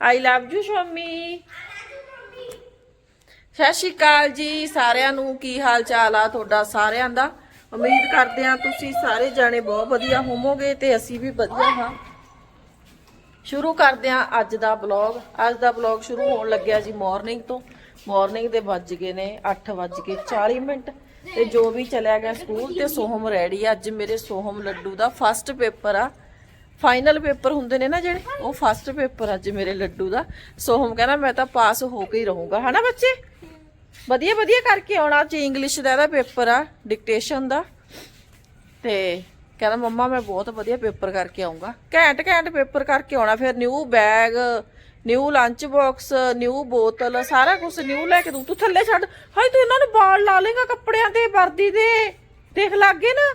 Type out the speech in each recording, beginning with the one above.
I love you Shami. ਸਤਿ ਸ਼੍ਰੀ ਅਕਾਲ ਜੀ ਸਾਰਿਆਂ ਨੂੰ। ਕੀ ਹਾਲ ਚਾਲ ਆ ਤੁਹਾਡਾ ਸਾਰਿਆਂ ਦਾ? ਉਮੀਦ ਕਰਦੇ ਆ ਤੁਸੀਂ ਸਾਰੇ ਜਾਣੇ ਬਹੁਤ ਵਧੀਆ ਹੋਵੋਗੇ ਤੇ ਅਸੀਂ ਵੀ ਵਧੀਆ ਹਾਂ। ਸ਼ੁਰੂ ਕਰਦੇ ਆ ਅੱਜ ਦਾ ਬਲੌਗ ਅੱਜ ਦਾ ਬਲੌਗ ਸ਼ੁਰੂ ਹੋਣ ਲੱਗਿਆ ਜੀ ਮਾਰਨਿੰਗ ਤੋਂ। ਮਾਰਨਿੰਗ ਦੇ ਵੱਜ ਗਏ ਨੇ 8 ਵੱਜ ਕੇ 40 ਮਿੰਟ। ਤੇ ਜੋ ਵੀ ਚਲਿਆ ਗਿਆ ਸਕੂਲ ਤੇ ਸੋਹਮ ਰੈਡੀ ਅੱਜ ਮੇਰੇ ਸੋਹਮ ਲੱਡੂ ਦਾ ਫਸਟ ਪੇਪਰ ਆ। ਫਾਈਨਲ ਪੇਪਰ ਹੁੰਦੇ ਨੇ ਨਾ ਜਿਹੜੇ, ਉਹ ਫਸਟ ਪੇਪਰ ਅੱਜ ਮੇਰੇ ਲੱਡੂ ਦਾ। ਸੋਹਮ ਕਹਿੰਦਾ, ਮੈਂ ਤਾਂ ਪਾਸ ਹੋ ਕੇ ਹੀ ਰਹੂੰਗਾ। ਹਨਾ ਬੱਚੇ? ਵਧੀਆ ਵਧੀਆ ਕਰਕੇ ਆਉਣਾ। ਚ ਇੰਗਲਿਸ਼ ਦਾ ਇਹਦਾ ਪੇਪਰ ਆ ਡਿਕਟੇਸ਼ਨ ਦਾ। ਤੇ ਕਹਿੰਦਾ, ਮੰਮਾ, ਮੈਂ ਬਹੁਤ ਵਧੀਆ ਪੇਪਰ ਕਰਕੇ ਆਉਂਗਾ ਘੈਂਟ ਘੈਂਟ ਪੇਪਰ ਕਰਕੇ ਆਉਣਾ। ਫਿਰ new bag new lunch box new ਬੋਤਲ, ਸਾਰਾ ਕੁਝ ਨਿਊ ਲੈ ਕੇ ਦੂੰ ਤੂੰ ਥੱਲੇ ਛੱਡ। ਹਾਏ, ਤੂੰ ਇਹਨਾਂ ਨੂੰ ਬਾਲ ਲਾ ਲੇਗਾ ਕੱਪੜਿਆਂ ਤੇ, ਵਰਦੀ ਦੇ ਦੇਖ, ਲੱਗੇ ਨਾ?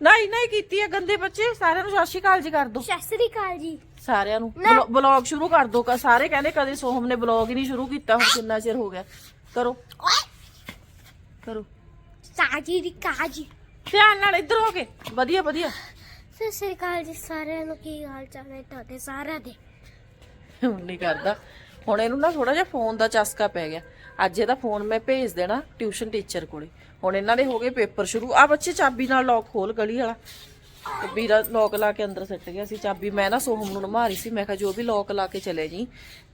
ਨਹੀਂ ਨਹੀਂ ਕੀਤੀ ਹੈ ਗੰਦੇ ਬੱਚੇ। ਸਾਰਿਆਂ ਨੂੰ ਸਤਿ ਸ਼੍ਰੀ ਅਕਾਲ ਜੀ ਕਰ ਦੋ। ਸਤਿ ਸ੍ਰੀ ਅਕਾਲ ਜੀ। ਸਾਰਿਆਂ ਨੂੰ। ਬਲੌਗ ਸ਼ੁਰੂ ਕਰ ਦੋ। ਕਾ ਸਾਰੇ ਕਹਿੰਦੇ ਕਦੇ ਸੋਹਮ ਨੇ ਬਲੌਗ ਹੀ ਨਹੀਂ ਸ਼ੁਰੂ ਕੀਤਾ ਹੁਣ ਕਿੰਨਾ ਚਿਰ ਹੋ ਗਿਆ। ਕਰੋ। ਕਰੋ। ਸਾਜੀ ਦੀ ਕਾਜੀ। ਧਿਆਨ ਨਾਲ ਇੱਧਰ ਹੋ ਕੇ। ਵਧੀਆ ਵਧੀਆ। ਸਤਿ ਸ੍ਰੀ ਅਕਾਲ ਜੀ ਸਾਰਿਆਂ ਨੂੰ। ਕੀ ਹਾਲ ਚਾਲ ਹੈ ਤੁਹਾਡੇ ਸਾਰਿਆਂ ਦੇ? ਹੁਣ ਨਹੀਂ ਕਰਦਾ। ਹੁਣ ਇਹਨੂੰ ਨਾ ਥੋੜਾ ਜਿਹਾ ਫੋਨ ਦਾ ਚਸਕਾ ਪੈ ਗਿਆ। ਅੱਜ ਇਹਦਾ ਫੋਨ ਮੈਂ ਭੇਜ ਦੇਣਾ ਟਿਊਸ਼ਨ ਟੀਚਰ ਕੋਲੇ। ਹੁਣ ਇਹਨਾਂ ਦੇ ਹੋ ਗਏ ਪੇਪਰ ਸ਼ੁਰੂ। ਆ ਬੱਚੇ ਚਾਬੀ ਨਾਲ ਲੋਕ ਖੋਲ ਗਲੀ ਵਾਲਾ। ਤੇ ਵੀਰਾ ਲੋਕ ਲਾ ਕੇ ਅੰਦਰ ਸੱਟ ਗਿਆ ਸੀ। ਚਾਬੀ ਮੈਂ ਨਾ ਸੋਹਮ ਨੂੰ ਨਮਾਰੀ ਸੀ। ਮੈਂ ਕਿਹਾ ਜੋ ਵੀ ਲੋਕ ਲਾ ਕੇ ਚਲੇ ਜੀ,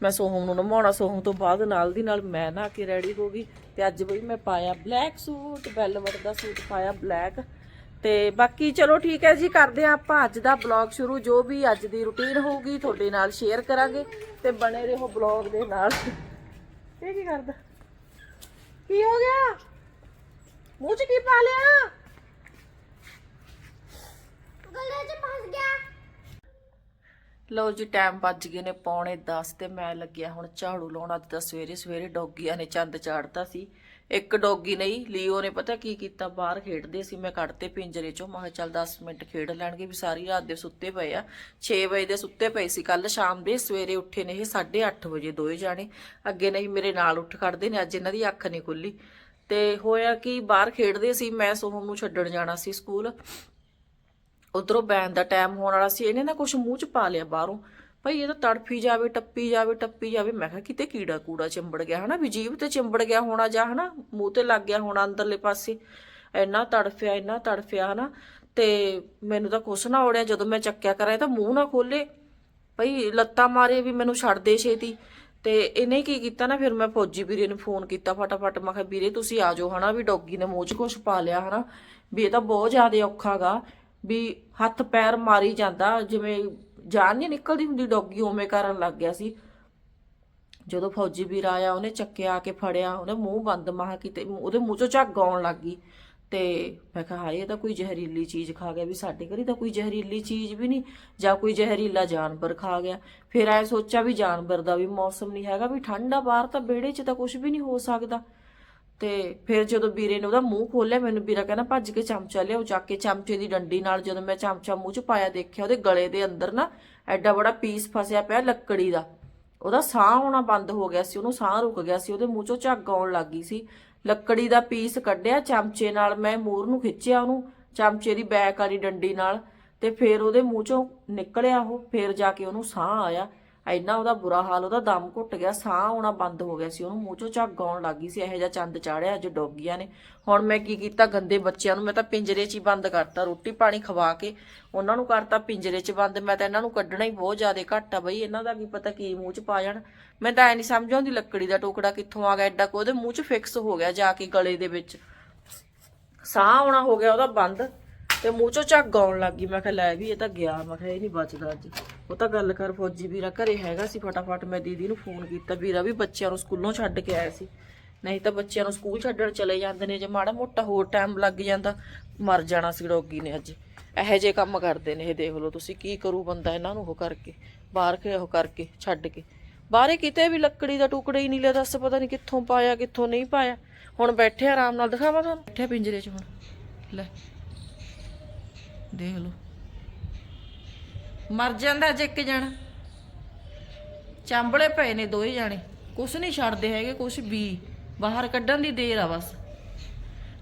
ਮੈਂ ਸੋਹਮ ਨੂੰ ਨਮਾਉਣਾ। ਸੋਹਮ ਤੋਂ ਬਾਅਦ ਨਾਲ ਦੀ ਨਾਲ ਮੈਂ ਨਾ ਕੇ ਰੈਡੀ ਹੋ ਗਈ। ਤੇ ਅੱਜ ਬਈ ਮੈਂ ਪਾਇਆ ਬਲੈਕ ਸੂਟ ਵੈਲਵਟ ਦਾ ਸੂਟ ਪਾਇਆ ਬਲੈਕ ਤੇ ਬਾਕੀ ਚਲੋ ਠੀਕ ਹੈ ਜੀ, ਕਰਦੇ ਆ ਆਪਾਂ ਅੱਜ ਦਾ ਬਲੌਗ ਸ਼ੁਰੂ। ਜੋ ਵੀ ਅੱਜ ਦੀ ਰੁਟੀਨ ਹੋਊਗੀ, ਤੁਹਾਡੇ ਨਾਲ ਸ਼ੇਅਰ ਕਰਾਂਗੇ। ਤੇ ਬਣੇ ਰਹੋ ਬਲੌਗ ਦੇ ਨਾਲ। ਇਹ ਕੀ ਕਰਦਾ? ਕੀ ਹੋ ਗਿਆ? ਮੂੰਹ 'ਚ ਕੀ ਪਾ ਲਿਆ? ਗਲੇ 'ਚ ਫਸ ਗਿਆ। ਲਓ ਜੀ ਟਾਈਮ ਵੱਜ ਗਏ ਨੇ ਪੌਣੇ 10 ਤੇ ਮੈਂ ਲੱਗਿਆ ਹੁਣ ਝਾੜੂ ਲਾਉਣ। ਅੱਜ ਤਾਂ ਸਵੇਰੇ ਸਵੇਰੇ ਡੌਗੀਆਂ ਨੇ ਚੰਦ ਚਾੜਤਾ ਸੀ। ਇੱਕ ਡੋਗੀ ਨਹੀਂ, ਲੀਓ ਨੇ ਪਤਾ ਕੀ ਕੀਤਾ? ਬਾਹਰ ਖੇਡਦੇ ਸੀ, ਮੈਂ ਕੱਢਤੇ ਪਿੰਜਰੇ ਚੋਂ, ਮੈਂ ਕਿਹਾ ਚੱਲ 10 ਮਿੰਟ ਖੇਡ ਲੈਣਗੇ ਵੀ ਸਾਰੀ ਰਾਤ ਦੇ ਸੁੱਤੇ ਪਏ ਆ। 6 ਵਜੇ ਦੇ ਸੁੱਤੇ ਪਏ ਸੀ ਕੱਲ ਸ਼ਾਮ ਦੇ, ਸਵੇਰੇ ਉੱਠੇ ਨੇ ਇਹ 8:30 ਵਜੇ ਦੋਏ ਜਾਣੇ। ਅੱਗੇ ਨਹੀਂ, ਮੇਰੇ ਨਾਲ ਉੱਠ ਖੜਦੇ ਨੇ, ਅੱਜ ਇਹਨਾਂ ਦੀ ਅੱਖ ਨਹੀਂ ਖੁੱਲੀ ਤੇ ਹੋਇਆ ਕਿ, ਬਾਹਰ ਖੇਡਦੇ ਸੀ, ਮੈਂ ਸੋਹਮ ਨੂੰ ਛੱਡਣ ਜਾਣਾ ਸੀ ਸਕੂਲ। ਉਧਰੋਂ ਬੈਨ ਦਾ ਟਾਈਮ ਹੋਣ ਵਾਲਾ ਸੀ, ਇਹਨੇ ਨਾ ਕੁਝ ਮੂੰਹ ਚ ਪਾ ਲਿਆ ਬਾਹਰੋਂ। ਭਾਈ, ਇਹ ਤਾਂ ਤੜਫੀ ਜਾਵੇ, ਟੱਪੀ ਜਾਵੇ ਟੱਪੀ ਜਾਵੇ। ਮੈਂ ਕਿਹਾ, ਕਿਤੇ ਕੀੜਾ ਕੂੜਾ ਚਿੰਬੜ ਗਿਆ, ਹਨਾ? ਵੀ ਜੀਭ ਤੇ ਚਿੰਬੜ ਗਿਆ ਹੋਣਾ ਜਾਂ, ਹਨਾ? ਮੂੰਹ ਤੇ ਲੱਗ ਗਿਆ ਹੋਣਾ ਅੰਦਰਲੇ ਪਾਸੇ। ਇੰਨਾ ਤੜਫਿਆ ਇੰਨਾ ਤੜਫਿਆ, ਹਨਾ? ਤੇ ਮੈਨੂੰ ਤਾਂ ਕੁਛ ਨਾ ਔੜਿਆ। ਜਦੋਂ ਮੈਂ ਚੱਕਿਆ ਕਰਾਂ, ਇਹ ਤਾਂ ਮੂੰਹ ਨਾ ਖੋਲੇ। ਭਈ, ਲੱਤਾਂ ਮਾਰੇ ਵੀ ਮੈਨੂੰ ਛੱਡ ਦੇ ਛੇਤੀ। ਤੇ ਇਹਨੇ ਕੀ ਕੀਤਾ ਨਾ, ਫਿਰ ਮੈਂ ਫੌਜੀ ਵੀਰੇ ਨੂੰ ਫੋਨ ਕੀਤਾ ਫਟਾਫਟ। ਮੈਂ ਕਿਹਾ, ਵੀਰੇ, ਤੁਸੀਂ ਆ ਜਾਓ, ਹਨਾ? ਵੀ ਡੌਗੀ ਨੇ ਮੂੰਹ 'ਚ ਕੁਛ ਪਾ ਲਿਆ, ਹਨਾ? ਵੀ ਇਹ ਤਾਂ ਬਹੁਤ ਜ਼ਿਆਦਾ ਔਖਾਗਾ ਵੀ ਹੱਥ ਪੈਰ ਮਾਰੀ ਜਾਂਦਾ, ਜਿਵੇਂ ਜਾਨ ਨਹੀਂ ਨਿਕਲਦੀ ਹੁੰਦੀ ਡੌਗੀ, ਉਵੇਂ ਕਰਨ ਲੱਗ ਗਿਆ ਸੀ। ਜਦੋਂ ਫੌਜੀ ਵੀਰ ਆਇਆ, ਉਹਨੇ ਚੱਕਿਆ ਕੇ ਫੜਿਆ, ਉਹਨੇ ਮੂੰਹ ਬੰਦ ਮਹਾ ਕਿਤੇ ਉਹਦੇ ਮੂੰਹ ਚੋਂ ਝੱਗ ਆਉਣ ਲੱਗ ਗਈ। ਤੇ ਮੈਂ ਕਿਹਾ, ਹਾਏ, ਇਹ ਤਾਂ ਕੋਈ ਜ਼ਹਿਰੀਲੀ ਚੀਜ਼ ਖਾ ਗਿਆ ਵੀ ਸਾਡੇ ਘਰੇ ਤਾਂ ਕੋਈ ਜ਼ਹਿਰੀਲੀ ਚੀਜ਼ ਵੀ ਨਹੀਂ, ਜਾਂ ਕੋਈ ਜ਼ਹਿਰੀਲਾ ਜਾਨਵਰ ਖਾ ਗਿਆ। ਫਿਰ ਐ ਸੋਚਿਆ ਵੀ ਜਾਨਵਰ ਦਾ ਵੀ ਮੌਸਮ ਨਹੀਂ ਹੈਗਾ, ਵੀ ਠੰਡਾ ਬਾਹਰ ਤਾਂ ਵਿਹੜੇ 'ਚ ਤਾਂ ਕੁਝ ਵੀ ਨਹੀਂ ਹੋ ਸਕਦਾ। ਤੇ ਫਿਰ ਜਦੋਂ ਵੀਰੇ ਨੇ ਉਹਦਾ ਮੂੰਹ ਖੋਲਿਆ ਮੈਨੂੰ ਵੀਰਾ ਕਹਿੰਦਾ, ਭੱਜ ਕੇ ਚਮਚਾ ਲਿਆਓ ਚੱਕ ਕੇ ਚਮਚੇ ਦੀ ਡੰਡੀ ਨਾਲ ਜਦੋਂ ਮੈਂ ਚਮਚਾ ਮੂੰਹ 'ਚ ਪਾਇਆ ਦੇਖਿਆ, ਉਹਦੇ ਗਲੇ ਦੇ ਅੰਦਰ ਨਾ ਐਡਾ ਬੜਾ ਪੀਸ ਫਸਿਆ ਪਿਆ ਲੱਕੜੀ ਦਾ। ਉਹਦਾ ਸਾਹ ਆਉਣਾ ਬੰਦ ਹੋ ਗਿਆ ਸੀ, ਉਹਨੂੰ ਸਾਹ ਰੁਕ ਗਿਆ ਸੀ, ਉਹਦੇ ਮੂੰਹ 'ਚੋਂ ਝੱਗ ਆਉਣ ਲੱਗ ਗਈ ਸੀ। ਲੱਕੜੀ ਦਾ ਪੀਸ ਕੱਢਿਆ ਚਮਚੇ ਨਾਲ, ਮੈਂ ਮੂਰ ਨੂੰ ਖਿੱਚਿਆ ਉਹਨੂੰ ਚਮਚੇ ਦੀ ਬੈਕ ਵਾਲੀ ਡੰਡੀ ਨਾਲ ਤੇ ਫਿਰ ਉਹਦੇ ਮੂੰਹ 'ਚੋਂ ਨਿਕਲਿਆ ਉਹ, ਫਿਰ ਜਾ ਕੇ ਉਹਨੂੰ ਸਾਹ ਆਇਆ। ਇੰਨਾ ਉਹਦਾ ਬੁਰਾ ਹਾਲ, ਉਹਦਾ ਦਮ ਘੁੱਟ ਗਿਆ, ਸਾਹ ਆਉਣਾ ਬੰਦ ਹੋ ਗਿਆ ਸੀ, ਉਹਨੂੰ ਮੂੰਹ 'ਚੋਂ ਝੱਗ ਆਉਣ ਲੱਗੀ ਸੀ, ਇਹੋ ਜਿਹਾ ਚੰਦ ਚਾੜਿਆ, ਅੱਜ ਡੋਗੀਆਂ ਨੇ। ਹੁਣ ਮੈਂ ਕੀ ਕੀਤਾ, ਗੰਦੇ ਬੱਚਿਆਂ ਨੂੰ ਮੈਂ ਤਾਂ ਪਿੰਜਰੇ 'ਚ ਹੀ ਬੰਦ ਕਰਤਾ, ਰੋਟੀ ਪਾਣੀ ਖਵਾ ਕੇ ਉਹਨਾਂ ਨੂੰ ਕਰਤਾ ਪਿੰਜਰੇ 'ਚ ਬੰਦ, ਮੈਂ ਤਾਂ ਇਹਨਾਂ ਨੂੰ ਕੱਢਣਾ ਹੀ ਬਹੁਤ ਜ਼ਿਆਦਾ ਘੱਟ ਆ ਬਈ, ਇਹਨਾਂ ਦਾ ਕੀ ਪਤਾ ਕੀ ਮੂੰਹ 'ਚ ਪਾ ਜਾਣ। ਮੈਂ ਤਾਂ ਐ ਨਹੀਂ ਸਮਝ ਆਉਂਦੀ ਲੱਕੜੀ ਦਾ ਟੁਕੜਾ ਕਿੱਥੋਂ ਆ ਗਿਆ, ਐਡਾ ਕੋ ਉਹਦੇ ਮੂੰਹ 'ਚ ਫਿਕਸ ਹੋ ਗਿਆ ਜਾ ਕੇ ਗਲੇ ਦੇ ਵਿੱਚ। ਸਾਹ ਆਉਣਾ ਹੋ ਗਿਆ ਉਹਦਾ ਬੰਦ, ਤੇ ਮੂੰਹ ਚੋਂ ਝੱਗ ਆਉਣ ਲੱਗੀ ਮੈਂ ਕਿਹਾ ਲੈ ਵੀ ਇਹ ਤਾਂ ਗਿਆ, ਮੈਂ ਕਿਹਾ ਇਹ ਨਹੀਂ ਬਚਦਾ ਅੱਜ। ਉਹ ਤਾਂ ਗੱਲ ਕਰ, ਫੌਜੀ ਵੀਰਾ ਘਰੇ ਹੈਗਾ ਸੀ ਫਟਾਫਟ, ਮੈਂ ਦੀਦੀ ਨੂੰ ਫੋਨ ਕੀਤਾ, ਵੀਰਾ ਵੀ ਬੱਚਿਆਂ ਨੂੰ ਸਕੂਲੋਂ ਛੱਡ ਕੇ ਆਇਆ ਸੀ। ਨਹੀਂ ਤਾਂ ਬੱਚਿਆਂ ਨੂੰ ਸਕੂਲ ਛੱਡਣ ਚਲੇ ਜਾਂਦੇ ਨੇ, ਜੇ ਮਾੜਾ ਮੋਟਾ ਹੋਰ ਟਾਈਮ ਲੱਗ ਜਾਂਦਾ, ਮਰ ਜਾਣਾ ਸੀ ਡੋਗੀ ਨੇ ਅੱਜ। ਇਹੋ ਜਿਹੇ ਕੰਮ ਕਰਦੇ ਨੇ ਇਹ, ਦੇਖ ਲਓ ਤੁਸੀਂ ਕੀ ਕਰੂ ਬੰਦਾ ਇਹਨਾਂ ਨੂੰ ਉਹ ਕਰਕੇ, ਬਾਹਰ ਕੇ ਉਹ ਕਰਕੇ, ਛੱਡ ਕੇ। ਬਾਹਰੇ ਕਿਤੇ ਵੀ ਲੱਕੜੀ ਦਾ ਟੁਕੜਾ ਹੀ ਨਹੀਂ ਲਿਆ, ਦੱਸ ਪਤਾ ਨਹੀਂ ਕਿੱਥੋਂ ਪਾਇਆ, ਕਿੱਥੋਂ ਨਹੀਂ ਪਾਇਆ। ਹੁਣ ਬੈਠੇ ਆਰਾਮ ਨਾਲ ਦਿਖਾਵਾਂ ਤੁਹਾਨੂੰ? ਬੈਠੇ ਪਿੰਜਰੇ 'ਚ ਹੁਣ। ਲੈ। ਦੇਖ ਲਓ। ਮਰ ਜਾਂਦਾ ਜੇ ਇੱਕ ਜਣਾ। ਚਾਂਬਲੇ ਪਏ ਨੇ ਦੋਏ ਜਾਣੇ। ਕੁਛ ਨਹੀਂ ਛੱਡਦੇ ਹੈਗੇ, ਕੁਛ ਵੀ। ਬਾਹਰ ਕੱਢਣ ਦੀ ਦੇਰ ਆ ਬਸ।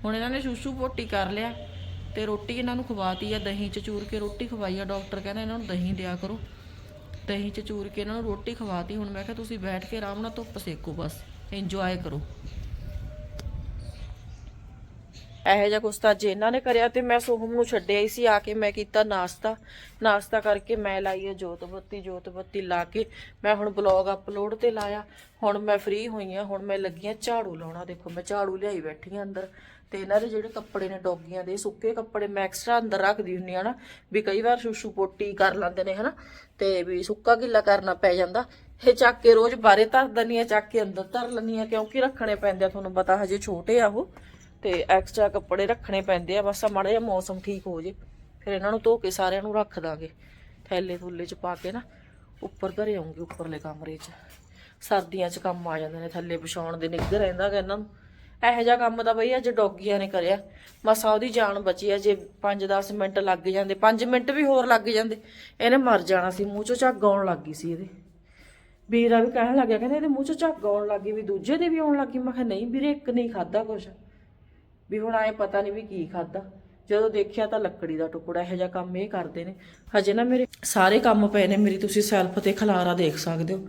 ਹੁਣ ਇਹਨਾਂ ਨੇ ਸ਼ੂਸ਼ੂ ਪੋਟੀ ਕਰ ਲਿਆ ਤੇ ਰੋਟੀ ਇਹਨਾਂ ਨੂੰ ਖਵਾਤੀ ਆ ਦਹੀਂ ਚ ਚੂਰ ਕੇ। ਰੋਟੀ ਖਵਾਈ ਆ, ਡਾਕਟਰ ਕਹਿੰਦਾ ਇਹਨਾਂ ਨੂੰ ਦਹੀਂ ਦਿਆ ਕਰੋ। ਦਹੀਂ ਚ ਚੂਰ ਕੇ ਇਹਨਾਂ ਨੂੰ ਰੋਟੀ ਖਵਾਤੀ। ਹੁਣ ਮੈਂ ਕਿਹਾ ਤੁਸੀਂ ਬੈਠ ਕੇ ਆਰਾਮ ਨਾਲ ਧੁੱਪ ਸੇਕੋ ਬਸ। ਇੰਜੋਏ ਕਰੋ। ਇਹੋ ਜਿਹਾ ਕੁਛ ਤਾਂ ਅੱਜ ਇਹਨਾਂ ਨੇ ਕਰਿਆ ਤੇ ਮੈਂ ਸੋਹਮ ਨੂੰ ਛੱਡਿਆ ਹੀ ਸੀ, ਆ ਕੇ ਮੈਂ ਕੀਤਾ ਨਾਸ਼ਤਾ। ਨਾਸ਼ਤਾ ਕਰਕੇ ਮੈਂ ਲਾਈ ਹੈ ਜੋਤ ਬੱਤੀ ਜੋਤ ਬੱਤੀ ਲਾ ਕੇ ਮੈਂ ਹੁਣ ਬਲੌਗ ਅਪਲੋਡ ਤੇ ਲਾਇਆ। ਹੁਣ ਮੈਂ ਫ੍ਰੀ ਹੋਈ ਆ, ਹੁਣ ਮੈਂ ਲੱਗੀ ਆ ਝਾੜੂ ਲਾਉਣਾ। ਦੇਖੋ, ਮੈਂ ਝਾੜੂ ਲਿਆਈ ਬੈਠੀ ਆ ਅੰਦਰ ਤੇ ਇਹਨਾਂ ਦੇ ਜਿਹੜੇ ਕੱਪੜੇ ਨੇ ਡੋਗੀਆਂ ਦੇ, ਸੁੱਕੇ ਕੱਪੜੇ ਮੈਂ ਐਕਸਟਰਾ ਅੰਦਰ ਰੱਖਦੀ ਹੁੰਨੀ ਆ ਨਾ ਵੀ ਕਈ ਵਾਰ ਸ਼ੂਸ਼ੂ ਪੋਟੀ ਕਰ ਲੈਂਦੇ ਨੇ, ਹਨਾ? ਤੇ ਵੀ ਸੁੱਕਾ ਗਿੱਲਾ ਕਰਨਾ ਪੈ ਜਾਂਦਾ। ਇਹ ਚੱਕ ਕੇ ਰੋਜ਼ ਬਾਰੇ ਧਰ ਦਨੀ ਆ, ਚੱਕ ਕੇ ਅੰਦਰ ਧਰ ਲੈਂਦੀ ਆ, ਕਿਉਂਕਿ ਰੱਖਣੇ ਪੈਂਦੇ ਆ, ਤੁਹਾਨੂੰ ਪਤਾ ਹਜੇ ਛੋਟੇ ਆ ਉਹ। ਤੇ ਐਕਸਟਰਾ ਕੱਪੜੇ ਰੱਖਣੇ ਪੈਂਦੇ ਆ, ਬਸ ਮਾੜਾ ਜਿਹਾ ਮੌਸਮ ਠੀਕ ਹੋ ਜੇ, ਫਿਰ ਇਹਨਾਂ ਨੂੰ ਧੋ ਕੇ ਸਾਰਿਆਂ ਨੂੰ ਰੱਖ ਦਾਂਗੇ। ਥੈਲੇ ਥੁੱਲੇ ਚ ਪਾ ਕੇ ਨਾ, ਉੱਪਰ ਘਰੇ ਆਉਂਗੇ ਉੱਪਰਲੇ ਕਮਰੇ 'ਚ। ਸਰਦੀਆਂ 'ਚ ਕੰਮ ਆ ਜਾਂਦੇ ਨੇ, ਥੱਲੇ ਵਿਛਾਉਣ ਦੇ ਨਿੱਘ ਰਹਿੰਦਾ ਗਾ ਇਹਨਾਂ ਨੂੰ। ਇਹੋ ਜਿਹਾ ਕੰਮ ਤਾਂ ਬਈ ਅੱਜ ਡੌਗੀਆਂ ਨੇ ਕਰਿਆ। ਮਸਾ ਉਹਦੀ ਜਾਨ ਬਚੀ ਆ, ਜੇ 5-10 ਮਿੰਟ ਲੱਗ ਜਾਂਦੇ 5 ਮਿੰਟ ਵੀ ਹੋਰ ਲੱਗ ਜਾਂਦੇ, ਇਹਨੇ ਮਰ ਜਾਣਾ ਸੀ, ਮੂੰਹ 'ਚੋਂ ਝੱਗ ਆਉਣ ਲੱਗ ਗਈ ਸੀ ਇਹਦੇ। ਵੀਰਾ ਵੀ ਕਹਿਣ ਲੱਗਿਆ, ਕਹਿੰਦੇ ਇਹਦੇ ਮੂੰਹ 'ਚੋਂ ਝੱਗ ਆਉਣ ਲੱਗ ਗਈ, ਵੀ ਦੂਜੇ ਦੇ ਵੀ ਆਉਣ ਲੱਗੀ ਮੈਂ ਕਿਹਾ, ਨਹੀਂ ਵੀਰੇ, ਇੱਕ ਨਹੀਂ ਖਾਦਾ ਕੁਛ। ਵੀ ਹੁਣ ਆਏ ਪਤਾ ਨਹੀਂ ਵੀ ਕੀ ਖਾਦਾ ਜਦੋਂ ਦੇਖਿਆ ਤਾਂ ਲੱਕੜੀ ਦਾ ਟੁਕੜਾ ਇਹੋ ਜਿਹਾ ਕੰਮ ਇਹ ਕਰਦੇ ਨੇ। ਹਜੇ ਨਾ ਮੇਰੇ ਸਾਰੇ ਕੰਮ ਪਏ ਨੇ, ਮੇਰੀ ਤੁਸੀਂ ਸੈਲਫ ਤੇ ਖਲਾਰਾ ਦੇਖ ਸਕਦੇ ਹੋ।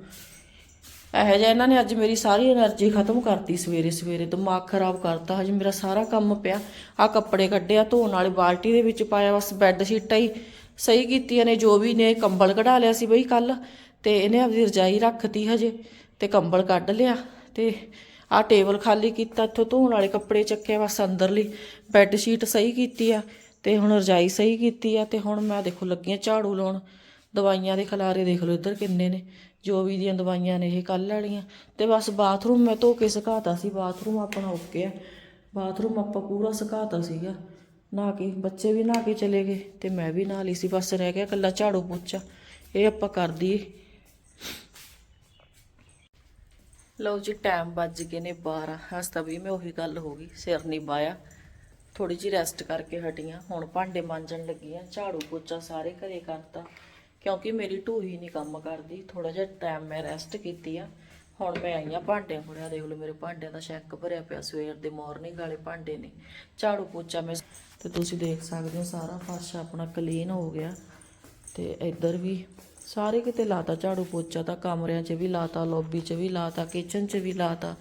ਇਹੋ ਜਿਹਾ ਇਹਨਾਂ ਨੇ ਅੱਜ ਮੇਰੀ ਸਾਰੀ એનર્ਜੀ ਖਤਮ ਕਰਤੀ ਸਵੇਰੇ ਸਵੇਰੇ, ਦਿਮਾਗ ਖਰਾਬ ਕਰਤਾ। ਹਜੇ ਮੇਰਾ ਸਾਰਾ ਕੰਮ ਪਿਆ। ਆ ਕੱਪੜੇ ਕੱਢਿਆ, ਧੋਣ ਵਾਲੀ ਬਾਲਟੀ ਦੇ ਵਿੱਚ ਪਾਇਆ, ਬਸ ਬੈੱਡ ਸ਼ੀਟਾਂ ਹੀ ਸਹੀ ਕੀਤੀਆਂ ਨੇ, ਜੋ ਵੀ ਨੇ, ਕੰਬਲ ਕਢਾ ਲਿਆ ਸੀ ਬਈ ਕੱਲ ਤੇ ਇਹਨੇ ਆਪਣੀ ਰਜਾਈ ਰੱਖਤੀ ਹਜੇ, ਤੇ ਕੰਬਲ ਕੱਢ ਲਿਆ। ਤੇ ਆ ਟੇਬਲ ਖਾਲੀ ਕੀਤਾ, ਇੱਥੋਂ ਧੋਣ ਵਾਲੇ ਕੱਪੜੇ ਚੱਕੇ, ਬਸ ਅੰਦਰਲੀ ਬੈੱਡ ਸ਼ੀਟ ਸਹੀ ਕੀਤੀ ਆ ਤੇ ਹੁਣ ਰਜਾਈ ਸਹੀ ਕੀਤੀ ਆ ਤੇ ਹੁਣ ਮੈਂ ਦੇਖੋ ਲੱਗੀਆਂ ਝਾੜੂ ਲਾਉਣ। ਦਵਾਈਆਂ ਦੇ ਖਲਾਰੇ ਦੇਖ ਲਓ ਇੱਧਰ ਕਿੰਨੇ ਨੇ, ਜੋ ਵੀ ਦੀਆਂ ਦਵਾਈਆਂ ਨੇ ਇਹ ਕੱਲ ਵਾਲੀਆਂ। ਤੇ ਬਸ ਬਾਥਰੂਮ ਮੈਂ ਧੋ ਕੇ ਸੁਕਾਤਾ ਸੀ, ਬਾਥਰੂਮ ਆਪਣਾ ਓਕੇ ਆ। ਬਾਥਰੂਮ ਆਪਾਂ ਪੂਰਾ ਸੁਕਾਤਾ ਸੀਗਾ। ਨਾ ਕੇ ਬੱਚੇ ਵੀ ਨਾ ਕੇ ਚਲੇ ਗਏ ਤੇ ਮੈਂ ਵੀ ਨਾ ਲਈ ਸੀ, ਬਸ ਰਹਿ ਗਿਆ ਕੱਲਾ ਝਾੜੂ ਪੋਚਾ। ਇਹ ਆਪਾਂ ਕਰ ਦਈਏ। ਲਓ ਜੀ ਟਾਈਮ ਵੱਜ ਗਏ ਨੇ 12 ਹਸਤਾ ਵੀ ਮੈਂ ਉਹੀ ਗੱਲ ਹੋ ਗਈ, ਸਿਰ ਨਹੀਂ ਬਾਇਆ ਥੋੜੀ ਜਿਹੀ ਰੈਸਟ ਕਰਕੇ ਹਟੀਆਂ। ਹੁਣ ਭਾਂਡੇ ਮਾਂਜਣ ਲੱਗੀਆਂ, ਝਾੜੂ ਪੋਚਾ ਸਾਰੇ ਘਰੇ ਕਰਤਾ। ਕਿਉਂਕਿ ਮੇਰੀ ਢੂਹੀ ਨਹੀਂ ਕੰਮ ਕਰਦੀ ਥੋੜਾ ਜਿਹਾ ਟਾਈਮ ਮੈਂ ਰੈਸਟ ਕੀਤੀ ਆ। ਹੁਣ ਮੈਂ ਆਈ ਆ ਭਾਂਡਿਆਂ ਕੋਲੇ। ਦੇਖ ਲਓ, ਮੇਰੇ ਭਾਂਡਿਆਂ ਦਾ ਸ਼ੈੱਕ ਭਰਿਆ ਪਿਆ। ਸਵੇਰ ਦੇ ਮਾਰਨਿੰਗ ਵਾਲੇ ਭਾਂਡੇ ਨੇ। ਝਾੜੂ ਪੋਚਾ ਮੈਂ ਤੇ ਤੁਸੀਂ ਦੇਖ ਸਕਦੇ ਹੋ, ਸਾਰਾ ਫਰਸ਼ ਆਪਣਾ ਕਲੀਨ ਹੋ ਗਿਆ। ਤੇ ਇੱਧਰ ਵੀ ਸਾਰੇ ਕਿਤੇ ਲਾਤਾ, ਝਾੜੂ ਪੋਚਾ ਤਾਂ, ਕਮਰਿਆਂ 'ਚ ਵੀ ਲਾਤਾ ਲੌਬੀ 'ਚ ਵੀ ਲਾਤਾ ਕਿਚਨ 'ਚ ਵੀ ਲਾਤਾ।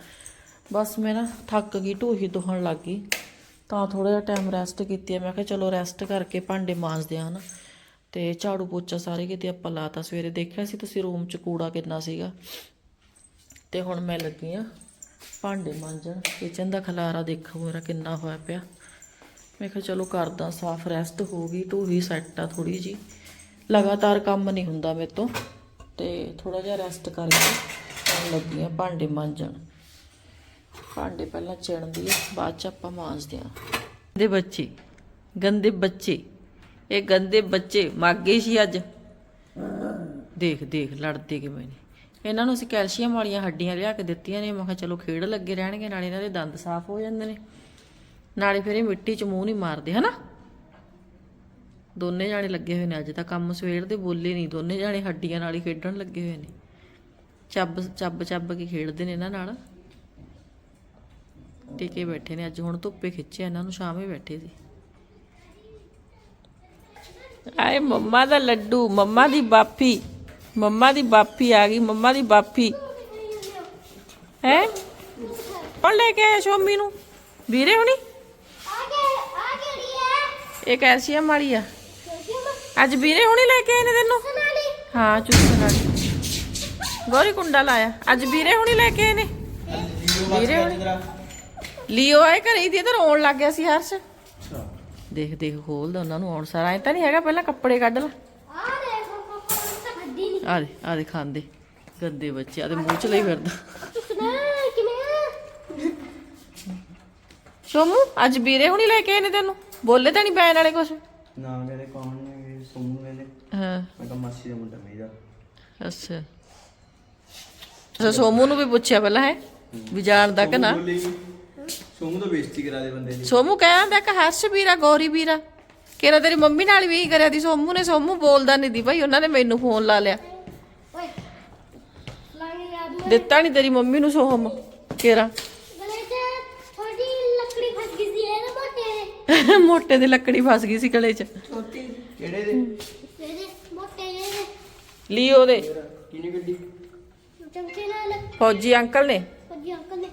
ਬਸ ਮੈਂ ਨਾ ਥੱਕ ਗਈ, ਢੂਹੀ ਦੁਹਣ ਲੱਗ ਗਈ। ਤਾਂ ਥੋੜਾ ਜਿਹਾ ਟਾਈਮ ਰੈਸਟ ਕੀਤੀ ਹੈ ਮੈਂ ਕਿਹਾ ਚਲੋ ਰੈਸਟ ਕਰਕੇ ਭਾਂਡੇ ਮਾਂਜਦੇ ਹਾਂ ਨਾ ਤੇ ਝਾੜੂ ਪੋਚਾ ਸਾਰੇ ਕਿਤੇ ਆਪਾਂ ਲਾਤਾ। ਸਵੇਰੇ ਦੇਖਿਆ ਸੀ ਤੁਸੀਂ ਰੂਮ 'ਚ ਕੂੜਾ ਕਿੰਨਾ ਸੀਗਾ। ਤੇ ਹੁਣ ਮੈਂ ਲੱਗੀ ਆ ਭਾਂਡੇ ਮਾਂਜਣ। ਕਿਚਨ ਦਾ ਖਲਾਰਾ ਦੇਖੋ ਮੇਰਾ ਕਿੰਨਾ ਹੋਇਆ ਪਿਆ। ਮੈਂ ਕਿਹਾ ਚਲੋ ਕਰਦਾ ਸਾਫ਼। ਰੈਸਟ ਹੋ ਗਈ, ਢੂਹੀ ਸੈੱਟ ਆ ਥੋੜੀ ਜੀ ਲਗਾਤਾਰ ਕੰਮ ਨਹੀਂ ਹੁੰਦਾ ਮੇਰੇ ਤੋਂ। ਤੇ ਥੋੜਾ ਜਿਹਾ ਰੈਸਟ ਕਰਕੇ ਹੁਣ ਲੱਗੀ ਆ ਭਾਂਡੇ ਮਾਂਜਣ। ਭਾਂਡੇ ਪਹਿਲਾਂ ਚਿਣਦੀ ਆ ਬਾਅਦ ਚ ਆਪਾਂ ਮਾਂਜਦੇ ਆ ਦੇ ਬੱਚੇ, ਗੰਦੇ ਬੱਚੇ, ਇਹ ਗੰਦੇ ਬੱਚੇ ਮਾਗੇ ਸੀ ਅੱਜ। ਦੇਖ ਦੇਖ, ਲੜਦੇ ਕਿਵੇਂ ਨੇ। ਇਹਨਾਂ ਨੂੰ ਅਸੀਂ ਕੈਲਸ਼ੀਅਮ ਵਾਲੀਆਂ ਹੱਡੀਆਂ ਲਿਆ ਕੇ ਦਿੱਤੀਆਂ ਨੇ। ਮੈਂ ਕਿਹਾ ਚਲੋ ਖੇਡ ਲੱਗੇ ਰਹਿਣਗੇ, ਨਾਲੇ ਇਹਨਾਂ ਦੇ ਦੰਦ ਸਾਫ਼ ਹੋ ਜਾਂਦੇ ਨੇ। ਨਾਲੇ ਫਿਰ ਇਹ ਮਿੱਟੀ 'ਚ ਮੂੰਹ ਨਹੀਂ ਮਾਰਦੇ, ਹਨਾ? ਦੋਨੇ ਜਾਣੇ ਲੱਗੇ ਹੋਏ ਨੇ ਅੱਜ ਤਾਂ ਕੰਮ ਸਵੇਰ ਦੇ ਬੋਲੇ ਨਹੀਂ ਦੋਨੇ ਜਾਣੇ ਹੱਡੀਆਂ ਨਾਲ ਹੀ ਖੇਡਣ ਲੱਗੇ ਹੋਏ ਨੇ। ਚੱਬ ਚੱਬ ਚੱਬ ਕੇ ਖੇਡਦੇ ਨੇ ਇਹਨਾਂ ਨਾਲ। ਟਿਕੇ ਬੈਠੇ ਨੇ ਅੱਜ ਹੁਣ ਧੁੱਪੇ ਖਿੱਚਿਆ ਇਹਨਾਂ ਨੂੰ ਸ਼ਾਮੇ ਬੈਠੇ ਸੀ। ਆਏ ਮੰਮਾ ਦਾ ਲੱਡੂ ਮੰਮਾ ਦੀ ਬਾਫੀ ਮੰਮਾ ਦੀ ਬਾਫੀ ਆ ਗਈ ਮੰਮਾ ਦੀ ਬਾਫੀ। ਹੈ? ਕੌਣ ਲੈ ਕੇ ਆਇਆ ਸ਼ੋਮੀ ਨੂੰ? ਵੀਰੇ ਹੁਣੀ? ਆਗੇ ਆਗੇ ਰੀਆ ਇਹ ਕੈਲਸ਼ੀਅਮ ਵਾਲੀ ਆ। ਅੱਜ ਵੀਰੇ ਹੁਣੀ ਲੈ ਕੇ ਆਏ ਨੇ ਤੈਨੂੰ? ਹਾਂ ਚੂਸਣ ਵਾਲੀ। ਗੌਰੀ ਕੁੰਡਾ ਲਾਇਆ। ਅੱਜ ਵੀਰੇ ਹੁਣੀ ਲੈ ਕੇ ਆਏ ਨੇ। ਵੀਰੇ ਹੁਣੀ। ਲਿਓ ਆਏ ਘਰੇ ਹੀ ਦੀ ਤੇ ਰੋਣ ਲੱਗ ਗਿਆ ਸੀ ਹਰਸ਼। ਦੇਖ ਦੇਖ ਖੋਲਦਾ ਉਹਨਾਂ ਨੂੰ ਆਉਣ ਸਾਰਾ। ਐ ਤਾਂ ਨਹੀਂ ਹੈਗਾ ਪਹਿਲਾਂ ਕੱਪੜੇ ਕੱਢ ਲਾ। ਆ ਦੇ ਆ ਦੇ ਖਾਂਦੇ। ਗੰਦੇ ਬੱਚੇ ਆ ਦੇ ਮੂੰਹ ਚ ਲਈ ਫਿਰਦਾ। ਸ਼ੋਮੂ ਅੱਜ ਵੀਰੇ ਹੁਣੀ ਲੈ ਕੇ ਆਏ ਨੇ ਤੈਨੂੰ? ਬੋਲੇ ਤਾਂ ਨਹੀਂ ਬੈਨ ਵਾਲੇ ਕੁਛ। ਨਾ ਮੇਰੇ ਕੌਣ ਨੇ ਹਾਂ। ਮੈਂ ਕਿਹਾ ਮਾਸੀ ਦਾ ਮੁੰਡਾ ਮੇਰਾ। ਅੱਛਾ। ਅੱਛਾ ਸੋਮੂ ਨੂੰ ਵੀ ਪੁੱਛਿਆ ਪਹਿਲਾਂ ਹੈ ਵੀ ਜਾਣਦਾ ਕਿ ਨਾ। ਸੁਣੂ ਤਾਂ ਬੇਇੱਜ਼ਤੀ ਕਰਾ ਦੇ ਬੰਦੇ ਦੀ। ਸੋਮੂ ਕਹਿੰਦਾ ਕਿ ਹਰਸ਼ ਵੀਰਾ ਗੌਰੀ ਵੀਰਾ। ਕਿਹੜਾ ਤੇਰੀ ਮੰਮੀ ਨਾਲ ਵੀ ਇਹੀ ਕਰਿਆ ਦੀ ਸੋਮੂ ਨੇ ਸੋਮੂ ਬੋਲਦਾ ਨਹੀਂ ਦੀ ਭਾਈ ਉਹਨਾਂ ਨੇ ਮੈਨੂੰ ਫੋਨ ਲਾ ਲਿਆ। ਓਏ ਲਾਂਗੇ ਯਾਦ ਦਿੱਤਾ ਨਹੀਂ ਤੇਰੀ ਮੰਮੀ ਨੂੰ ਸੋਹਮ ਕਿਹੜਾ? ਗਲੇ 'ਚ ਥੋੜੀ ਲੱਕੜੀ ਫਸ ਗਈ ਸੀ ਇਹ ਨਾ ਮੋਟੇ। ਦੇ ਮੋਟੇ ਦੀ ਲੱਕੜੀ ਫਸ ਗਈ ਸੀ ਗਲੇ 'ਚ। ਛੋਟੀ ਕਿਹੜੇ ਦੇ? ਇਹਦੇ ਮੋਟੇ ਜਿਹੇ ਦੇ ਲੀਓ ਦੇ ਕਿਹਨੇ ਗੱਡੀ ਚਮਚੇ ਨਾਲ। ਫੌਜੀ ਅੰਕਲ ਨੇ। ਫੌਜੀ ਅੰਕਲ ਨੇ।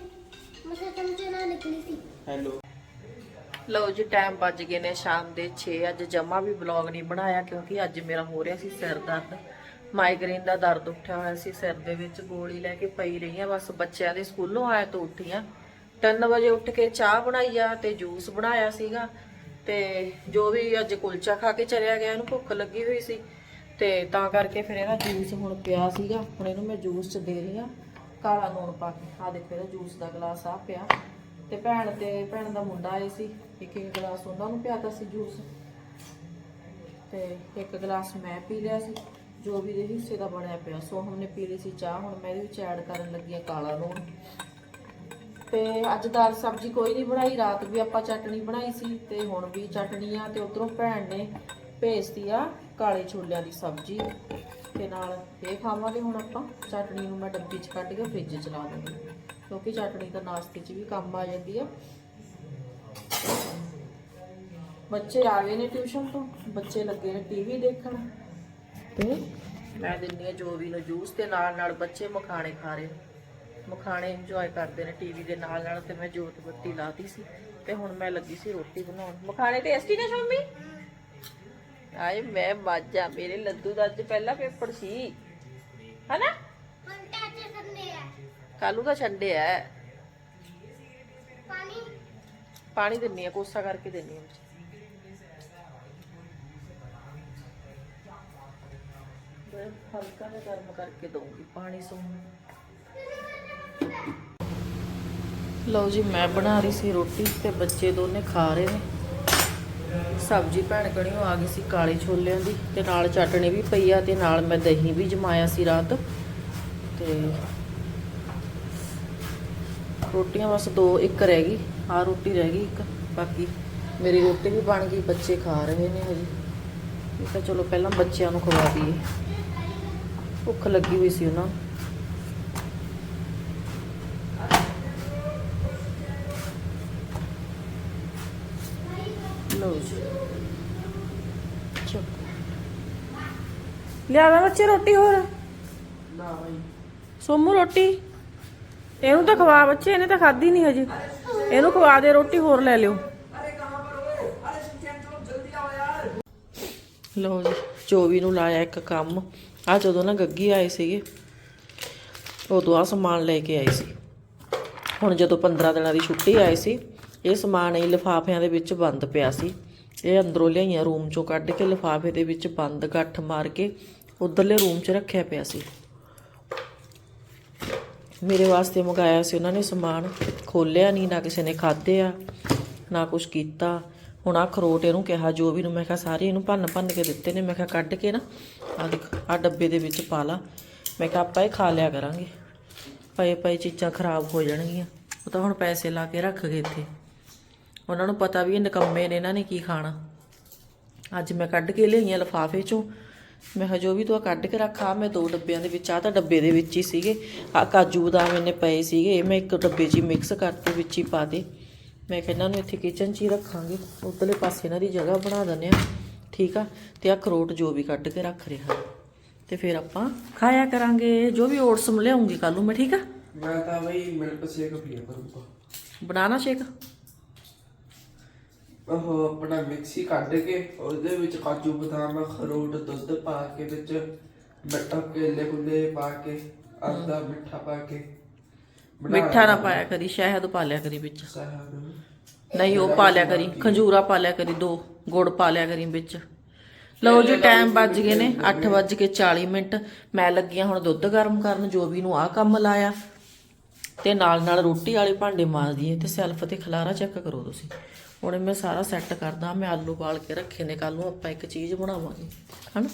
ਮਸੇ ਚਮਚੇ ਨਾਲ ਨਿਕਲੀ ਸੀ। ਹੈਲੋ। ਲਓ ਜੀ ਟਾਈਮ ਵੱਜ ਗਏ ਨੇ ਸ਼ਾਮ ਦੇ 6 ਅੱਜ ਜਮਾ ਵੀ ਵਲੌਗ ਨਹੀਂ ਬਣਾਇਆ ਕਿਉਂਕਿ ਅੱਜ ਮੇਰਾ ਹੋ ਰਿਹਾ ਸੀ ਸਿਰ ਦਰਦ। ਮਾਈਗ੍ਰੇਨ ਦਾ ਦਰਦ ਉੱਠਿਆ ਹੋਇਆ ਸੀ ਸਿਰ ਦੇ ਵਿੱਚ ਗੋਲੀ ਲੈ ਕੇ ਪਈ ਰਹੀ ਆ ਬਸ ਬੱਚਿਆਂ ਦੇ ਸਕੂਲੋਂ ਆਏ ਤੋਂ ਉੱਠੀ ਆ 3 ਵਜੇ ਉੱਠ ਕੇ ਚਾਹ ਬਣਾਈ ਆ ਤੇ ਜੂਸ ਬਣਾਇਆ ਸੀਗਾ। ਤੇ ਜੋ ਵੀ ਅੱਜ ਕੁਲਚਾ ਖਾ ਕੇ ਚਲਿਆ ਗਿਆ ਇਹਨੂੰ ਭੁੱਖ ਲੱਗੀ ਹੋਈ ਸੀ। ਤੇ ਤਾਂ ਕਰਕੇ ਫਿਰ ਇਹਦਾ ਜੂਸ ਹੁਣ ਪਿਆ ਸੀਗਾ। ਹੁਣ ਇਹਨੂੰ ਮੈਂ ਜੂਸ ਚ ਦੇ ਰਹੀ ਆ ਕਾਲਾ ਲੂਣ ਪਾ ਕੇ। ਆ ਦੇਖੋ ਇਹਦਾ ਜੂਸ ਦਾ ਗਲਾਸ ਆ ਪਿਆ। ਤੇ ਭੈਣ ਤੇ, ਭੈਣ ਦਾ ਮੁੰਡਾ ਆਏ ਸੀ। ਇੱਕ ਇੱਕ ਗਲਾਸ ਉਹਨਾਂ ਨੂੰ ਪਿਆਤਾ ਸੀ ਜੂਸ। ਤੇ ਇੱਕ ਗਲਾਸ ਮੈਂ ਪੀ ਲਿਆ ਸੀ। ਜੋ ਵੀ ਦੇ ਹਿੱਸੇ ਦਾ ਬਣਿਆ ਪਿਆ। ਸੋ ਹਮਨੇ ਪੀ ਲਈ ਸੀ ਚਾਹ। ਹੁਣ ਮੈਂ ਇਹਦੇ ਵਿੱਚ ਐਡ ਕਰਨ ਲੱਗੀ ਆ ਕਾਲਾ ਲੂਣ। ਤੇ ਅੱਜ ਦਾਲ ਸਬਜ਼ੀ ਕੋਈ ਨਹੀਂ ਬਣਾਈ। ਰਾਤ ਵੀ ਆਪਾਂ ਚਟਣੀ ਬਣਾਈ ਸੀ। ਤੇ ਹੁਣ ਵੀ ਚਟਣੀ ਆ ਤੇ ਉਧਰੋਂ ਭੈਣ ਨੇ ਭੇਜਤੀ ਆ ਕਾਲੇ ਛੋਲਿਆਂ ਦੀ ਸਬਜ਼ੀ ਤੇ ਨਾਲ ਇਹ ਖਾਵਾਂਗੇ ਹੁਣ ਆਪਾਂ। ਚਟਣੀ ਨੂੰ ਮੈਂ ਡੱਬੀ 'ਚ ਕੱਢ ਕੇ ਫ੍ਰਿਜ 'ਚ ਲਾ ਦੂੰਗੀ ਕਿਉਂਕਿ ਚਟਣੀ ਤਾਂ ਨਾਸ਼ਤੇ 'ਚ ਵੀ ਕੰਮ ਆ ਜਾਂਦੀ ਆ। ਬੱਚੇ ਆ ਗਏ ਨੇ ਟਿਊਸ਼ਨ ਤੋਂ। ਬੱਚੇ ਲੱਗੇ ਨੇ ਟੀਵੀ ਦੇਖਣ। ਤੇ? ਮੈਂ ਦਿੰਦੀ ਆ ਜੋ ਵੀ ਨੂੰ ਜੂਸ ਤੇ ਨਾਲ ਨਾਲ ਬੱਚੇ ਮਖਾਣੇ ਖਾ ਰਹੇ। ਮਖਾਣੇ ਇੰਜੋਏ ਕਰਦੇ ਨੇ ਟੀਵੀ ਦੇ ਨਾਲ ਨਾਲ ਤੇ ਮੈਂ ਜੋਤ ਬੱਤੀ ਲਾਤੀ ਸੀ। ਤੇ ਹੁਣ ਮੈਂ ਲੱਗੀ ਸੀ ਰੋਟੀ ਬਣਾਉਣ। ਮਖਾਣੇ ਟੇਸਟੀ ਨੇ ਸ਼ੰਮੀ? ਆਏ ਮੈਂ ਮਾਜਾ ਮੇਰੇ ਲੱਦੂ ਦਾ ਅੱਜ ਪਹਿਲਾ ਪੇਪਰ ਸੀ। ਹਨਾ? ਹੁਣ ਕੱਲੂ ਦਾ ਛੱਡਿਆ ਹੈ। ਪਾਣੀ? ਪਾਣੀ ਦਿੰਨੀ ਆ ਕੋਸਾ ਕਰਕੇ ਦਿੰਨੀ ਆ। ਹਲਕਾ ਜਿਹਾ ਗਰਮ ਕਰਕੇ ਦਊਂਗੀ ਪਾਣੀ ਸੋਣ ਲਓ ਜੀ ਮੈਂ ਬਣਾ ਰਹੀ ਸੀ ਰੋਟੀ ਤੇ ਬੱਚੇ ਦੋਨੇ ਖਾ ਰਹੇ ਨੇ। ਸਬਜ਼ੀ ਭੈਣ ਕਣੀਓ ਆ ਗਈ ਸੀ ਕਾਲੇ ਛੋਲਿਆਂ ਦੀ ਤੇ ਨਾਲ ਚਟਣੀ ਵੀ ਪਈ ਆ ਤੇ ਨਾਲ ਮੈਂ ਦਹੀਂ ਵੀ ਜਮਾਇਆ ਸੀ ਰਾਤ। ਤੇ ਰੋਟੀਆਂ ਬਸ ਦੋ, ਇੱਕ ਰਹਿ ਗਈ ਆ ਰੋਟੀ ਰਹਿ ਗਈ ਇੱਕ, ਬਾਕੀ ਮੇਰੀ ਰੋਟੀ ਵੀ ਬਣ ਗਈ, ਬੱਚੇ ਖਾ ਰਹੇ ਨੇ ਹਜੇ। ਮੈਂ ਕਿਹਾ ਚਲੋ ਪਹਿਲਾਂ ਬੱਚਿਆਂ ਨੂੰ ਖਵਾ ਦਈਏ। ਭੁੱਖ ਲੱਗੀ ਹੋਈ ਸੀ ਉਹਨਾਂ ਨੂੰ। ਲਓ ਜੀ ਲਿਆਵਾ ਬੱਚੇ ਰੋਟੀ ਹੋਰ। ਨਾ ਭਾਈ ਸੋਮੂ ਰੋਟੀ। ਇਹਨੂੰ ਤਾਂ ਖਵਾ ਬੱਚੇ ਇਹਨੇ ਤਾਂ ਖਾਧੀ ਨਹੀਂ ਹਜੇ। ਇਹਨੂੰ ਖਵਾ ਦੇ ਰੋਟੀ ਹੋਰ ਲੈ ਲਿਓ। ਲਓ ਜੀ ਚੋਵੀ ਨੂੰ ਲਾਇਆ ਇੱਕ ਕੰਮ। ਆ ਜਦੋਂ ਨਾ ਗੱਗੀ ਆਏ ਸੀਗੇ ਉਦੋਂ ਆ ਸਮਾਨ ਲੈ ਕੇ ਆਏ ਸੀ। ਹੁਣ ਜਦੋਂ 15 ਦਿਨਾਂ ਦੀ ਛੁੱਟੀ ਆਏ ਸੀ ਇਹ ਸਮਾਨ ਇਹ ਲਿਫਾਫਿਆਂ ਦੇ ਵਿੱਚ ਬੰਦ ਪਿਆ ਸੀ। ਇਹ ਅੰਦਰੋਂ ਲਿਆਈਆਂ ਰੂਮ ਚੋਂ ਕੱਢ ਕੇ ਲਿਫਾਫੇ ਦੇ ਵਿੱਚ ਬੰਦ ਗੱਠ ਮਾਰ ਕੇ ਉਧਰਲੇ ਰੂਮ 'ਚ ਰੱਖਿਆ ਪਿਆ ਸੀ। ਮੇਰੇ ਵਾਸਤੇ ਮੰਗਾਇਆ ਸੀ। ਉਹਨਾਂ ਨੇ ਸਮਾਨ ਖੋਲਿਆ ਨਹੀਂ ਨਾ ਕਿਸੇ ਨੇ ਖਾਧਿਆ, ਨਾ ਕੁਝ ਕੀਤਾ। ਹੁਣ ਆ ਖਰੋਟ ਇਹਨੂੰ ਕਿਹਾ, ਜੋ ਵੀ ਨੂੰ ਮੈਂ ਕਿਹਾ, ਸਾਰੇ ਇਹਨੂੰ ਭੰਨ ਭੰਨ ਕੇ ਦਿੱਤੇ ਨੇ। ਮੈਂ ਕਿਹਾ, ਕੱਢ ਕੇ ਨਾ ਆ ਦੇਖ ਆ ਡੱਬੇ ਦੇ ਵਿੱਚ ਪਾ ਲਾ। ਮੈਂ ਕਿਹਾ, ਆਪਾਂ ਇਹ ਖਾ ਲਿਆ ਕਰਾਂਗੇ। ਪਏ ਪਏ ਚੀਜ਼ਾਂ ਖਰਾਬ ਹੋ ਜਾਣਗੀਆਂ। ਉਹ ਤਾਂ ਹੁਣ ਪੈਸੇ ਲਾ ਕੇ ਰੱਖ ਗਏ ਇੱਥੇ। ਉਹਨਾਂ ਨੂੰ ਪਤਾ ਵੀ ਇਹ ਨਿਕੰਮੇ ਨੇ ਇਹਨਾਂ ਨੇ ਕੀ ਖਾਣਾ। ਅੱਜ ਮੈਂ ਕੱਢ ਕੇ ਲਿਆਈਆਂ ਲਿਫਾਫੇ ਚੋਂ। ਮੈਂ ਕਿਹਾ ਜੋ ਵੀ ਤੂੰ ਕੱਢ ਕੇ ਰੱਖਾ ਮੈਂ ਦੋ ਡੱਬਿਆਂ ਦੇ ਵਿੱਚ ਆ ਤਾਂ ਡੱਬੇ ਦੇ ਵਿੱਚ ਹੀ ਸੀਗੇ। ਆ ਕਾਜੂ ਬਦਾਮ ਇਹਨੇ ਪਏ ਸੀਗੇ ਇਹ ਮੈਂ ਇੱਕ ਡੱਬੇ 'ਚ ਮਿਕਸ ਕਰਤੇ ਵਿੱਚ ਹੀ ਪਾ ਦੇ। ਮੈਂ ਕਿਹਾ ਇਹਨਾਂ ਨੂੰ ਇੱਥੇ ਕਿਚਨ 'ਚ ਹੀ ਰੱਖਾਂਗੇ। ਉਧਰਲੇ ਪਾਸੇ ਇਹਨਾਂ ਦੀ ਜਗ੍ਹਾ ਬਣਾ ਦਿੰਦੇ ਆ ਠੀਕ ਆ? ਤੇ ਆ ਖਰੋਟ ਜੋ ਵੀ ਕੱਢ ਕੇ ਰੱਖ ਰਿਹਾ। ਤੇ ਫਿਰ ਆਪਾਂ ਖਾਇਆ ਕਰਾਂਗੇ। ਜੋ ਵੀ ਓਟਸ ਲਿਆਉਂਗੀ ਕੱਲ ਨੂੰ ਮੈਂ ਠੀਕ ਆ? ਮੈਂ ਤਾਂ ਭਾਈ ਮਿਲਕ ਸ਼ੇਕ ਪੀਆ ਕਰੂੰਗਾ। Banana shake? ਉਹ ਆਪਣਾ ਮਿਕਸੀ ਕੱਢ ਕੇ ਉਹਦੇ ਵਿੱਚ ਕਾਜੂ ਬਦਾਮ ਅਖਰੋਟ ਦੁੱਧ ਪਾ ਕੇ ਵਿੱਚ ਮਿੱਠਾ ਕੇਲੇ ਕੁਲੇ ਪਾ ਕੇ ਅੱਧਾ ਮਿੱਠਾ ਪਾ ਕੇ ਬਣਾ ਮਿੱਠਾ ਨਾ ਪਾਇਆ ਕਰੀ ਸ਼ਹਿਦ ਪਾ ਲਿਆ ਕਰੀ ਵਿੱਚ। ਨਹੀਂ ਉਹ ਪਾ ਲਿਆ ਕਰੀ ਖੰਜੂਰਾ ਪਾ ਲਿਆ ਕਰੀ ਦੋ ਗੁੜ ਪਾ ਲਿਆ ਕਰੀ ਵਿੱਚ। ਲਓ ਜੀ ਟਾਈਮ ਵੱਜ ਗਏ ਨੇ 8 ਵੱਜ ਕੇ 40 ਮਿੰਟ। ਮੈਂ ਲੱਗੀਆਂ ਹੁਣ ਦੁੱਧ ਗਰਮ ਕਰਨ ਜੋ ਵੀ ਨੂੰ ਆਹ ਕੰਮ ਲਾਇਆ। ਤੇ ਨਾਲ ਨਾਲ ਰੋਟੀ ਵਾਲੇ ਭਾਂਡੇ ਮਾਂਜਦੀ ਏ ਤੇ ਸੈਲਫ ਤੇ ਖਲਾਰਾ ਚੈੱਕ ਕਰੋ ਤੁਸੀਂ। ਹੁਣ ਮੈਂ ਸਾਰਾ ਸੈੱਟ ਕਰਦਾ, ਮੈਂ ਆਲੂ ਬਾਲ ਕੇ ਰੱਖੇ ਨੇ ਕੱਲ ਨੂੰ ਆਪਾਂ ਇੱਕ ਚੀਜ਼ ਬਣਾਵਾਂਗੇ। ਹਨਾ?